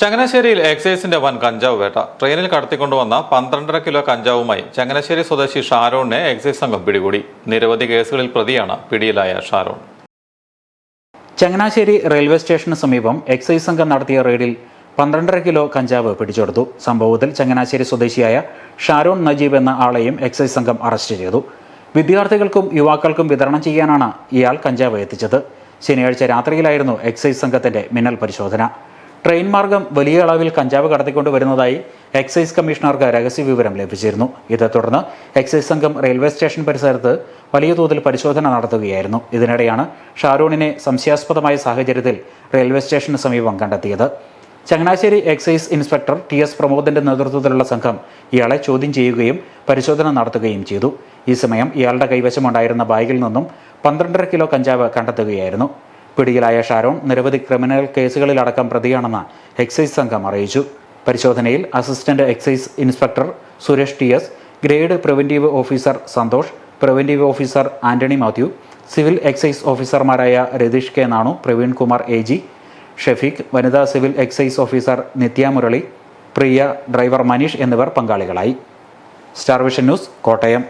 ചങ്ങനാശ്ശേരിയിൽ എക്സൈസിന്റെ വൻ കഞ്ചാവ് വേട്ട. ട്രെയിനിൽ കടത്തിക്കൊണ്ടുവന്ന പന്ത്രണ്ടര കിലോ കഞ്ചാവുമായി ചങ്ങനാശ്ശേരി സ്വദേശി ഷാരോണിനെ എക്സൈസ് സംഘം പിടികൂടി. നിരവധി കേസുകളിൽ പ്രതിയാണ് പിടിയിലായ ഷാരോൺ. ചങ്ങനാശ്ശേരി റെയിൽവേ സ്റ്റേഷന് സമീപം എക്സൈസ് സംഘം നടത്തിയ റെയ്ഡിൽ പന്ത്രണ്ടര കിലോ കഞ്ചാവ് പിടിച്ചെടുത്തു. സംഭവത്തിൽ ചങ്ങനാശ്ശേരി സ്വദേശിയായ ഷാരോൺ നജീബ് എന്ന ആളെയും എക്സൈസ് സംഘം അറസ്റ്റ് ചെയ്തു. വിദ്യാർത്ഥികൾക്കും യുവാക്കൾക്കും വിതരണം ചെയ്യാനാണ് ഇയാൾ കഞ്ചാവ് എത്തിച്ചത്. ശനിയാഴ്ച രാത്രിയിലായിരുന്നു എക്സൈസ് സംഘത്തിന്റെ മിന്നൽ പരിശോധന. ട്രെയിൻ മാർഗം വലിയ അളവിൽ കഞ്ചാവ് കടത്തിക്കൊണ്ടുവരുന്നതായി എക്സൈസ് കമ്മീഷണർക്ക് രഹസ്യ വിവരം ലഭിച്ചിരുന്നു. ഇതേ തുടർന്ന് എക്സൈസ് സംഘം റെയിൽവേ സ്റ്റേഷൻ പരിസരത്ത് വലിയ തോതിൽ പരിശോധന നടത്തുകയായിരുന്നു. ഇതിനിടെയാണ് ഷാരൂണിനെ സംശയാസ്പദമായ സാഹചര്യത്തിൽ റെയിൽവേ സ്റ്റേഷന് സമീപം കണ്ടെത്തിയത്. Changanassery excise inspector T S പ്രമോദിന്റെ നേതൃത്വത്തിലുള്ള സംഘം ഇയാളെ ചോദ്യം ചെയ്യുകയും പരിശോധന നടത്തുകയും ചെയ്തു. ഈ സമയം ഇയാളുടെ കൈവശമുണ്ടായിരുന്ന ബാഗിൽ നിന്നും പന്ത്രണ്ടര കിലോ കഞ്ചാവ് കണ്ടെത്തുകയായിരുന്നു. പിടിയിലായ ഷാരോൺ നിരവധി ക്രിമിനൽ കേസുകളിലടക്കം പ്രതിയാണെന്ന് എക്സൈസ് സംഘം അറിയിച്ചു. പരിശോധനയിൽ assistant excise inspector Suresh T S grade preventive officer Santhosh preventive officer Antony Mathew civil excise ഓഫീസർമാരായ Ratheesh K Nanu Praveen Kumar A G Shefeeq വനിതാ civil excise officer Nithya Murali Priya driver Maneesh എന്നിവർ പങ്കാളികളായി. Star vision news Kottayam.